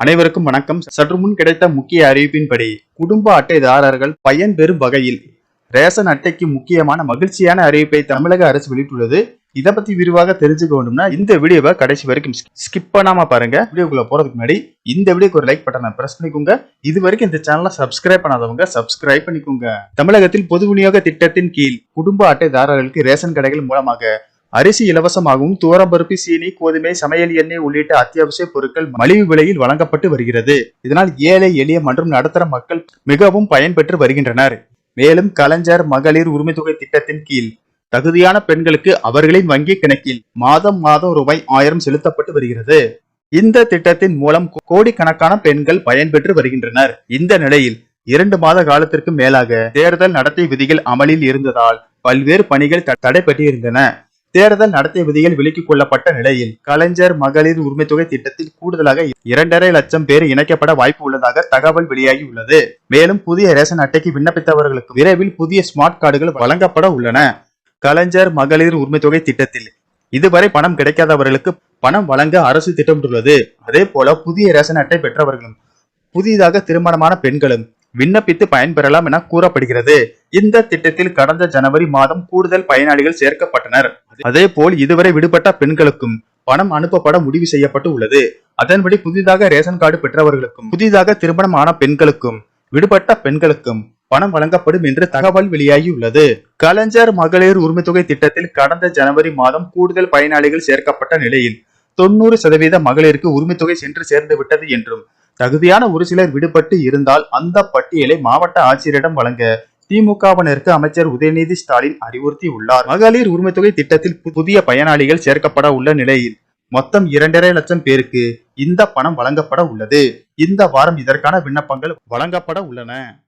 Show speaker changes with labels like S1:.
S1: அனைவருக்கும் வணக்கம். சற்று முன் கிடைத்த முக்கிய அறிவிப்பின்படி குடும்ப அட்டைதாரர்கள் பயன்பெறும் வகையில் ரேஷன் அட்டைக்கு முக்கியமான மகிழ்ச்சியான அறிவிப்பை தமிழக அரசு வெளியிட்டுள்ளது. இதை பத்தி விரிவாக தெரிஞ்சுக்க வேண்டும்னா இந்த வீடியோவை கடைசி வரைக்கும் ஸ்கிப் பண்ணாம பாருங்க. வீடியோக்குள்ள போறதுக்கு முன்னாடி இந்த வீடியோக்கு ஒரு லைக் பட்டனை பிரஸ் பண்ணிக்கோங்க. இது வரைக்கும் இந்த சேனலை சப்ஸ்கிரைப் பண்ணாதவங்க சப்ஸ்கிரைப் பண்ணிக்கோங்க. தமிழகத்தில் பொது விநியோக திட்டத்தின் கீழ் குடும்ப அட்டைதாரர்களுக்கு ரேஷன் கடைகள் மூலமாக அரிசி இலவசமாகவும் தூரம்பருப்பு சீனி கோதுமை சமையல் எண்ணெய் உள்ளிட்ட அத்தியாவசிய பொருட்கள் மலிவு விலையில் வழங்கப்பட்டு வருகிறது. இதனால் ஏழை எளிய மற்றும் நடுத்தர மக்கள் மிகவும் பயன்பெற்று வருகின்றனர். மேலும் கலைஞர் மகளிர் உரிமை தொகை திட்டத்தின் கீழ் தகுதியான பெண்களுக்கு அவர்களின் வங்கி கணக்கில் மாதம் மாதம் ரூபாய் ஆயிரம் செலுத்தப்பட்டு வருகிறது. இந்த திட்டத்தின் மூலம் கோடிக்கணக்கான பெண்கள் பயன்பெற்று வருகின்றனர். இந்த நிலையில் இரண்டு மாத காலத்திற்கு மேலாக தேர்தல் நடத்தை விதிகள் அமலில் இருந்ததால் பல்வேறு பணிகள் த- தடைபட்டிருந்தன. தேர்தல் நடத்தை விதிகள் விலக்கிக் கொள்ளப்பட்ட நிலையில் கலைஞர் மகளிர் உரிமை தொகை திட்டத்தில் கூடுதலாக இரண்டரை லட்சம் பேர் இணைக்கப்பட வாய்ப்பு உள்ளதாக தகவல் வெளியாகி உள்ளது மேலும் புதிய ரேஷன் அட்டைக்கு விண்ணப்பித்தவர்களுக்கு விரைவில் புதிய ஸ்மார்ட் கார்டுகள் வழங்கப்பட உள்ளன. கலைஞர் மகளிர் உரிமை தொகை திட்டத்தில் இதுவரை பணம் கிடைக்காதவர்களுக்கு பணம் வழங்க அரசு திட்டமிட்டுள்ளது. அதே போல புதிய ரேஷன் அட்டை பெற்றவர்களும் புதிதாக திருமணமான பெண்களும் விண்ணப்பித்து பயன்பெறலாம் என கூறப்படுகிறது. இந்த திட்டத்தில் கடந்த ஜனவரி மாதம் கூடுதல் பயனாளிகள் சேர்க்கப்பட்டனர். அதே போல் இதுவரை விடுபட்ட பெண்களுக்கும் பணம் அனுப்பப்பட முடிவு செய்யப்பட்டு உள்ளது. அதன்படி புதிதாக ரேஷன் கார்டு பெற்றவர்களுக்கும் புதிதாக திருமணம் ஆன பெண்களுக்கும் விடுபட்ட பெண்களுக்கும் பணம் வழங்கப்படும் என்று தகவல் வெளியாகியுள்ளது. கலைஞர் மகளிர் உரிமை தொகை திட்டத்தில் கடந்த ஜனவரி மாதம் கூடுதல் பயனாளிகள் சேர்க்கப்பட்ட நிலையில் தொண்ணூறு சதவீத மகளிருக்கு உரிமை தொகை சென்று சேர்ந்து விட்டது என்றும் தகுதியான ஒரு சிலர் விடுபட்டு இருந்தால் அந்த பட்டியலை மாவட்ட ஆட்சியரிடம் வழங்க திமுகவினருக்கு அமைச்சர் உதயநிதி ஸ்டாலின் அறிவுறுத்தி உள்ளார் மகளிர் உரிமை தொகை திட்டத்தில் பு- புதிய பயனாளிகள் சேர்க்கப்பட உள்ள நிலையில் மொத்தம் இரண்டரை லட்சம் பேருக்கு இந்த பணம் வழங்கப்பட உள்ளது. இந்த வாரம் இதற்கான விண்ணப்பங்கள் வழங்கப்பட உள்ளன.